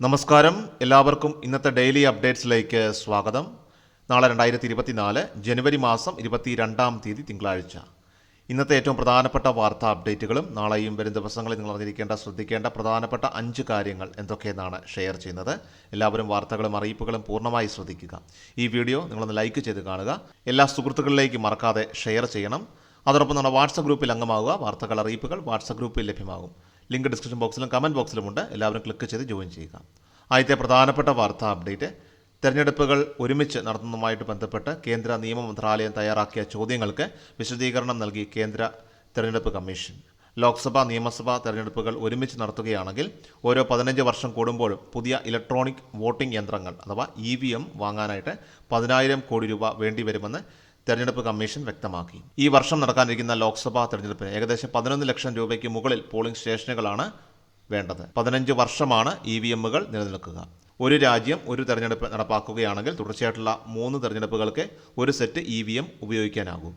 നമസ്കാരം. എല്ലാവർക്കും ഇന്നത്തെ ഡെയിലി അപ്ഡേറ്റ്സിലേക്ക് സ്വാഗതം. നാളെ രണ്ടായിരത്തി ഇരുപത്തിനാല് ജനുവരി മാസം ഇരുപത്തി രണ്ടാം തീയതി തിങ്കളാഴ്ച. ഇന്നത്തെ ഏറ്റവും പ്രധാനപ്പെട്ട വാർത്താ അപ്ഡേറ്റുകളും നാളെയും വരും ദിവസങ്ങളിൽ നിങ്ങൾ അറിഞ്ഞിരിക്കേണ്ട ശ്രദ്ധിക്കേണ്ട പ്രധാനപ്പെട്ട അഞ്ച് കാര്യങ്ങൾ എന്തൊക്കെയെന്നാണ് ഷെയർ ചെയ്യുന്നത്. എല്ലാവരും വാർത്തകളും അറിയിപ്പുകളും പൂർണമായി ശ്രദ്ധിക്കുക. ഈ വീഡിയോ നിങ്ങളൊന്ന് ലൈക്ക് ചെയ്ത് കാണുക. എല്ലാ സുഹൃത്തുക്കളിലേക്കും മറക്കാതെ ഷെയർ ചെയ്യണം. അതോടൊപ്പം നമ്മുടെ വാട്സപ്പ് ഗ്രൂപ്പിൽ അംഗമാവുക വാർത്തകൾ അറിയിപ്പുകൾ വാട്സപ്പ് ഗ്രൂപ്പിൽ ലഭ്യമാകും. ലിങ്ക് ഡിസ്ക്രിപ്ഷൻ ബോക്സിലും കമന്റ് ബോക്സിലുമുണ്ട് എല്ലാവരും ക്ലിക്ക് ചെയ്ത് ജോയിൻ ചെയ്യുക. ആദ്യത്തെ പ്രധാനപ്പെട്ട വാർത്താ അപ്ഡേറ്റ്. തെരഞ്ഞെടുപ്പുകൾ ഒരുമിച്ച് നടത്തുന്നതുമായിട്ട് ബന്ധപ്പെട്ട് കേന്ദ്ര നിയമ മന്ത്രാലയം തയ്യാറാക്കിയ ചോദ്യങ്ങൾക്ക് വിശദീകരണം നൽകി കേന്ദ്ര തെരഞ്ഞെടുപ്പ് കമ്മീഷൻ. ലോക്സഭാ നിയമസഭാ തെരഞ്ഞെടുപ്പുകൾ ഒരുമിച്ച് നടത്തുകയാണെങ്കിൽ ഓരോ പതിനഞ്ച് വർഷം കൂടുമ്പോഴും പുതിയ ഇലക്ട്രോണിക് വോട്ടിംഗ് യന്ത്രങ്ങൾ അഥവാ ഇ വി എം വാങ്ങാനായിട്ട് പതിനായിരം കോടി രൂപ വേണ്ടിവരുമെന്ന് തെരഞ്ഞെടുപ്പ് കമ്മീഷൻ വ്യക്തമാക്കി. ഈ വർഷം നടക്കാനിരിക്കുന്ന ലോക്സഭാ തെരഞ്ഞെടുപ്പിന് ഏകദേശം പതിനൊന്ന് ലക്ഷം രൂപയ്ക്ക് മുകളിൽ പോളിംഗ് സ്റ്റേഷനുകളാണ് വേണ്ടത്. പതിനഞ്ച് വർഷമാണ് ഇ വി എമ്മുകൾ നിലനിൽക്കുക. ഒരു രാജ്യം ഒരു തെരഞ്ഞെടുപ്പ് നടപ്പാക്കുകയാണെങ്കിൽ തുടർച്ചയായിട്ടുള്ള മൂന്ന് തെരഞ്ഞെടുപ്പുകൾക്ക് ഒരു സെറ്റ് ഇ വി എം ഉപയോഗിക്കാനാകും.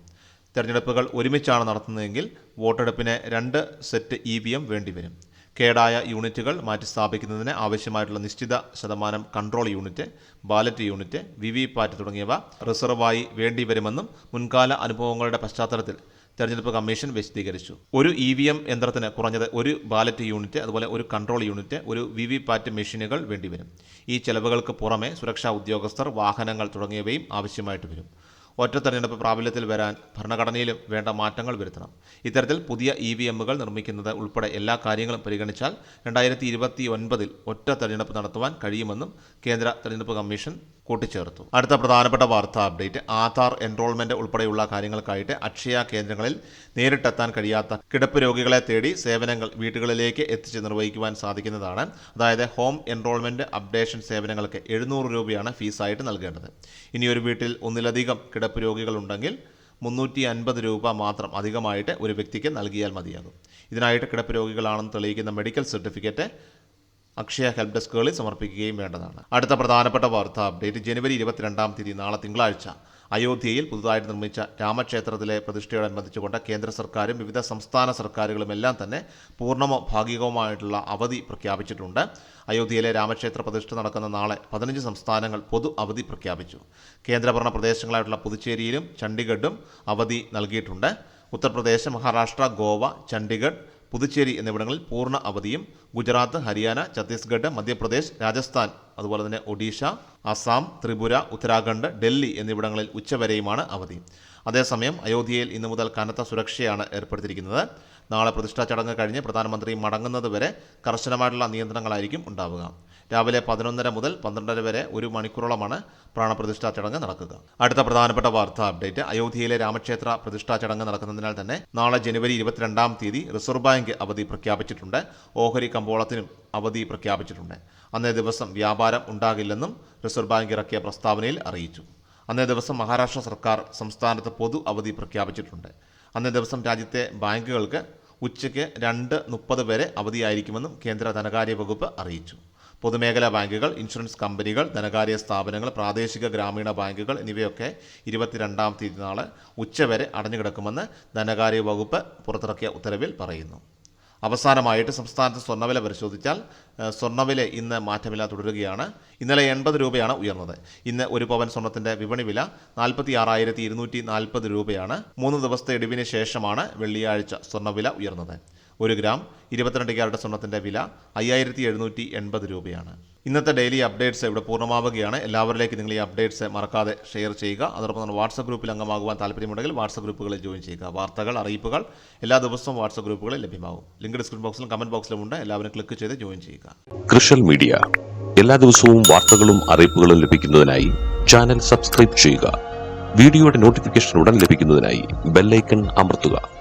തെരഞ്ഞെടുപ്പുകൾ ഒരുമിച്ചാണ് നടത്തുന്നതെങ്കിൽ വോട്ടെടുപ്പിന് രണ്ട് സെറ്റ് ഇ വി എം വേണ്ടിവരും. കേടായ യൂണിറ്റുകൾ മാറ്റിസ്ഥാപിക്കുന്നതിന് ആവശ്യമായിട്ടുള്ള നിശ്ചിത ശതമാനം control unit ballot unit V V PAT തുടങ്ങിയവ റിസർവായി വേണ്ടിവരുമെന്നും മുൻകാല അനുഭവങ്ങളുടെ പശ്ചാത്തലത്തിൽ തെരഞ്ഞെടുപ്പ് കമ്മീഷൻ വിശദീകരിച്ചു. ഒരു ഇ വി എം യന്ത്രത്തിന് കുറഞ്ഞത് ഒരു ബാലറ്റ് യൂണിറ്റ് അതുപോലെ ഒരു കൺട്രോൾ യൂണിറ്റ് ഒരു വി വി പാറ്റ് മെഷീനുകൾ വേണ്ടിവരും. ഈ ചെലവുകൾക്ക് പുറമെ സുരക്ഷാ ഉദ്യോഗസ്ഥർ വാഹനങ്ങൾ തുടങ്ങിയവയും ആവശ്യമായിട്ട് വരും. ഒറ്റ തെരഞ്ഞെടുപ്പ് പ്രാബല്യത്തിൽ വരാൻ ഭരണഘടനയിലും വേണ്ട മാറ്റങ്ങൾ വരുത്തണം. ഇത്തരത്തിൽ പുതിയ ഇ വി എമ്മുകൾ നിർമ്മിക്കുന്നത് ഉൾപ്പെടെ എല്ലാ കാര്യങ്ങളും പരിഗണിച്ചാൽ രണ്ടായിരത്തി ഇരുപത്തി ഒൻപതിൽ ഒറ്റ തെരഞ്ഞെടുപ്പ് നടത്തുവാൻ കഴിയുമെന്നും കേന്ദ്ര തെരഞ്ഞെടുപ്പ് കമ്മീഷൻ കൂട്ടിച്ചേർത്തു. അടുത്ത പ്രധാനപ്പെട്ട വാർത്താ അപ്ഡേറ്റ്. ആധാർ എൻറോൾമെന്റ് ഉൾപ്പെടെയുള്ള കാര്യങ്ങൾക്കായിട്ട് അക്ഷയ കേന്ദ്രങ്ങളിൽ നേരിട്ടെത്താൻ കഴിയാത്ത കിടപ്പ് രോഗികളെ തേടി സേവനങ്ങൾ വീടുകളിലേക്ക് എത്തിച്ച് നിർവഹിക്കുവാൻ സാധിക്കുന്നതാണ്. അതായത് ഹോം എൻറോൾമെന്റ് അപ്ഡേഷൻ സേവനങ്ങൾക്ക് എഴുന്നൂറ് രൂപയാണ് ഫീസായിട്ട് നൽകേണ്ടത്. ഇനി ഒരു വീട്ടിൽ ഒന്നിലധികം കിടപ്പ് രോഗികളുണ്ടെങ്കിൽ മുന്നൂറ്റി അൻപത് രൂപ മാത്രം അധികമായിട്ട് ഒരു വ്യക്തിക്ക് നൽകിയാൽ മതിയാകും. ഇതിനായിട്ട് കിടപ്പ് രോഗികളാണെന്ന് തെളിയിക്കുന്ന മെഡിക്കൽ സർട്ടിഫിക്കറ്റ് അക്ഷയ ഹെൽപ്പ് ഡെസ്കുകളിൽ സമർപ്പിക്കുകയും വേണ്ടതാണ്. അടുത്ത പ്രധാനപ്പെട്ട വാർത്ത അപ്ഡേറ്റ് ജനുവരി ഇരുപത്തിരണ്ടാം തീയതി നാളെ തിങ്കളാഴ്ച. അയോധ്യയിൽ പുതുതായിട്ട് നിർമ്മിച്ച രാമക്ഷേത്രത്തിലെ പ്രതിഷ്ഠയോടനുബന്ധിച്ചുകൊണ്ട് കേന്ദ്ര സർക്കാരും വിവിധ സംസ്ഥാന സർക്കാരുകളും എല്ലാം തന്നെ പൂർണമോ ഭാഗികവുമായിട്ടുള്ള അവധി പ്രഖ്യാപിച്ചിട്ടുണ്ട്. അയോധ്യയിലെ രാമക്ഷേത്ര പ്രതിഷ്ഠ നടക്കുന്ന നാളെ പതിനഞ്ച് സംസ്ഥാനങ്ങൾ പൊതു അവധി പ്രഖ്യാപിച്ചു. കേന്ദ്രഭരണ പ്രദേശങ്ങളായിട്ടുള്ള പുതുച്ചേരിയിലും ചണ്ഡീഗഡും അവധി നൽകിയിട്ടുണ്ട്. ഉത്തർപ്രദേശ് മഹാരാഷ്ട്ര ഗോവ ചണ്ഡീഗഡ് പുതുച്ചേരി എന്നിവിടങ്ങളിൽ പൂർണ അവധിയും ഗുജറാത്ത് ഹരിയാന ഛത്തീസ്ഗഡ് മധ്യപ്രദേശ് രാജസ്ഥാൻ അതുപോലെ തന്നെ ഒഡീഷ അസാം ത്രിപുര ഉത്തരാഖണ്ഡ് ഡൽഹി എന്നിവിടങ്ങളിൽ ഉച്ചവരെയുമാണ് അവധി. അതേസമയം അയോധ്യയിൽ ഇന്നു മുതൽ കനത്ത സുരക്ഷയാണ് ഏർപ്പെടുത്തിയിരിക്കുന്നത്. നാളെ പ്രതിഷ്ഠാ ചടങ്ങ് കഴിഞ്ഞ് പ്രധാനമന്ത്രി മടങ്ങുന്നത് വരെ കർശനമായിട്ടുള്ള നിയന്ത്രണങ്ങളായിരിക്കും ഉണ്ടാവുക. രാവിലെ പതിനൊന്നര മുതൽ പന്ത്രണ്ടര വരെ ഒരു മണിക്കൂറോളമാണ് പ്രാണപ്രതിഷ്ഠാ ചടങ്ങ് നടക്കുക. അടുത്ത പ്രധാനപ്പെട്ട വാർത്താ അപ്ഡേറ്റ്. അയോധ്യയിലെ രാമക്ഷേത്ര പ്രതിഷ്ഠാ ചടങ്ങ് നടക്കുന്നതിനാൽ തന്നെ നാളെ ജനുവരി ഇരുപത്തിരണ്ടാം തീയതി റിസർവ് ബാങ്ക് അവധി പ്രഖ്യാപിച്ചിട്ടുണ്ട്. ഓഹരി കമ്പോളത്തിനും അവധി പ്രഖ്യാപിച്ചിട്ടുണ്ട്. അന്നേ ദിവസം വ്യാപാരം ഉണ്ടാകില്ലെന്നും റിസർവ് ബാങ്ക് ഇറക്കിയ പ്രസ്താവനയിൽ അറിയിച്ചു. അന്നേ ദിവസം മഹാരാഷ്ട്ര സർക്കാർ സംസ്ഥാനത്ത് പൊതു അവധി പ്രഖ്യാപിച്ചിട്ടുണ്ട്. അന്നേ ദിവസം രാജ്യത്തെ ബാങ്കുകൾക്ക് ഉച്ചയ്ക്ക് രണ്ട് മുപ്പത് വരെ അവധിയായിരിക്കുമെന്നും കേന്ദ്ര ധനകാര്യ വകുപ്പ് അറിയിച്ചു. പൊതുമേഖലാ ബാങ്കുകൾ ഇൻഷുറൻസ് കമ്പനികൾ ധനകാര്യ സ്ഥാപനങ്ങൾ പ്രാദേശിക ഗ്രാമീണ ബാങ്കുകൾ എന്നിവയൊക്കെ ഇരുപത്തിരണ്ടാം തീയതി നാളെ ഉച്ചവരെ അടഞ്ഞുകിടക്കുമെന്ന് ധനകാര്യ വകുപ്പ് പുറത്തിറക്കിയ ഉത്തരവിൽ പറയുന്നു. അവസാനമായിട്ട് സംസ്ഥാനത്ത് സ്വർണവില പരിശോധിച്ചാൽ സ്വർണവില ഇന്ന് മാറ്റമില്ല തുടരുകയാണ്. ഇന്നലെ എൺപത് രൂപയാണ് ഉയർന്നത്. ഇന്ന് ഒരു പവൻ സ്വർണത്തിന്റെ വിപണി വില നാൽപ്പത്തി ആറായിരത്തി ഇരുന്നൂറ്റി നാൽപ്പത് രൂപയാണ്. മൂന്ന് ദിവസത്തെ ഇടിവിന് ശേഷമാണ് വെള്ളിയാഴ്ച സ്വർണവില ഉയർന്നത്. ഒരു ഗ്രാം ഇരുപത്തിരണ്ട് ക്യാരറ്റ് സ്വർണത്തിന്റെ വില അയ്യായിരത്തി എഴുന്നൂറ്റി എൺപത് രൂപയാണ്. ഇന്നത്തെ ഡെയിലി അപ്ഡേറ്റ്സ് ഇവിടെ പൂർണമാവുകയാണ്. എല്ലാവരിലേക്ക് നിങ്ങൾ ഈ അപ്ഡേറ്റ്സ് മറക്കാതെ ഷെയർ ചെയ്യുക. അതോടൊപ്പം തന്നെ വാട്സപ്പ് ഗ്രൂപ്പിൽ അംഗമാകുവാൻ താല്പര്യമുണ്ടെങ്കിൽ വാട്സപ്പ് ഗ്രൂപ്പുകളിൽ ജോയിൻ ചെയ്യുക. വാർത്തകൾ അറിയിപ്പുകൾ എല്ലാ ദിവസവും വാട്സപ്പ് ഗ്രൂപ്പുകളിൽ ലഭ്യമാകും. ലിങ്ക് ഡിസ്ക്രിപ്ഷൻ ബോക്സിലും കമന്റ് ബോക്സിലും ഉണ്ട്. എല്ലാവരും ക്ലിക്ക് ചെയ്ത് ജോയിൻ ചെയ്യുക. കൃഷൽ മീഡിയ. എല്ലാ ദിവസവും വാർത്തകളും അറിയിപ്പുകളും ലഭിക്കുന്നതിനായി ചാനൽ സബ്സ്ക്രൈബ് ചെയ്യുക. വീഡിയോയുടെ നോട്ടിഫിക്കേഷൻ ഉടൻ ലഭിക്കുന്നതിനായി ബെല്ലൈക്കൺ അമർത്തുക.